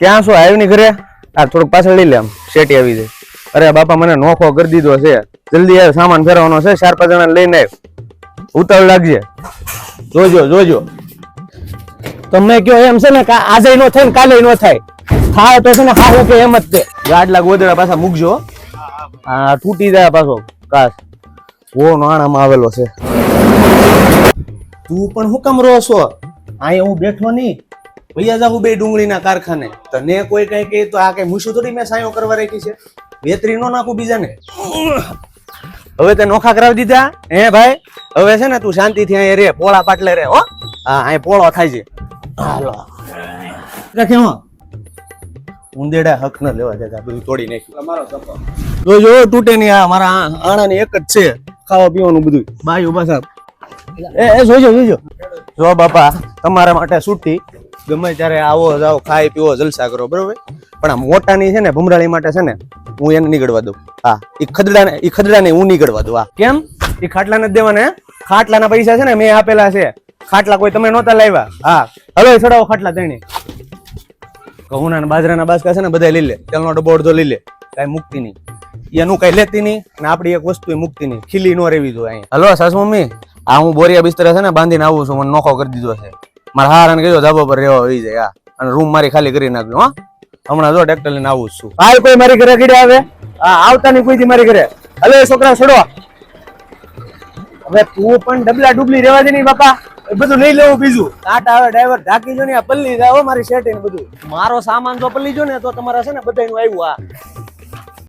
ક્યાં શું આવ્યું ની ઘરે? આ થોડુંક પાછળ લઈ લે આમ. શેટી આવી જાય. અરે બાપા મને નોખો કરી દીધો છે. જલ્દી યાર સામાન ફેરવાનો છે. ચાર પાંચ જણા લઈને આવ્યો ઉતાવળ લાગજે. જોજો જોજો. તમે કયો એમ છે ને આજે નો થાય ને કાલે નો થાય. થાય તો છે ને ખાવું કે એમ જ તે ગાડલા ગોદડા પાછા મૂકજો. આ તૂટી જાય પાછો કાસ ઓ નાણામાં આવેલો છે. તું પણ હું કામ રહો છો? અહીંયા હું બેઠો નહીં. ભૈયા જાઉં બે ડુંગળીના કારખાને. તને કોઈ કઈ કહે તો આ કઈ મુશું થોડી મેં સાયો કરવા રાખી છે? વેતરી નો નાખું બીજાને? હવે તે નોખા કરાવી દીધા? હે ભાઈ? હવે છે ને તું શાંતિથી અહીંયા રે પોળા પાટલે રે હો. હા અહીં પોળો થાય છે. હાલો. કેવો ઉંદેડા હક ન લેવા દેતા બધું તોડી નાખ્યું. જો જો તૂટે નહીં આ મારા આણા આણાની એક જ છે. ખાવા પીવાનું બધું બાય પાછા એ એ જોજો જોજો. જો બાપા તમારા માટે છૂટી ગમે ત્યારે આવો, જાઓ, ખાઈ પીવો, જલસા કરો, બરોબર? પણ આ મોટાની છે ને, ભમરાળી માટે છે ને, હું એને નીકળવા દઉં. હા એ ખદડાને એ ખદડાને હું નીકળવા દઉં, હા. કેમ? એ ખાટલા નથી દેવાના? ખાટલાના પૈસા છે ને, મેં આપેલા છે. ખાટલા કોઈ તમે નહોતા લાવ્યા. હા. હવે ચડાવો ખાટલા તેને ઘઉંના બાજરાના બાસકા છે ને બધા લઈ લે. તેલનો ડબ્બો અડધો લઈ લે. કાંઈ મુક્તિ નહીં. એનું કઈ લેતી નહીં ને આપણી એક વસ્તુ મુક્તિ નહીં. ખીલી નો રહેવી જોઈએ અહીંયા હલો સાસુ મમ્મી, આ હું બોરિયા બિસ્તરા છે ને, બાંધીને આવું છું, મને નોખો કરી દીધો છે. મારા હારાને કીધો ધાબા પર રહેવા આવી જાય હા અને રૂમ મારી ખાલી કરી નાખ્યો હા. હમણાં જો ટ્રેક્ટર લઈને આવું જ છું. હાલ કોઈ મારી ઘરે ગીડે આવે? હા આવતા નહીં કોઈથી મારી ઘરે. હલો એ છોકરા છોડો. હવે તું પણ ડબલા ડુબલી રેવા દે નહીં બાપા. એ બધું લઈ લેવું બીજું. ટાટા આવે ડ્રાઈવર ઢાકી જો ને આ પલ્લી જાવ હો મારી શેઠ ને બધું. મારો સામાન જો પલ્લી જો ને તો તમારા છે ને બધાનું આવ્યું આ.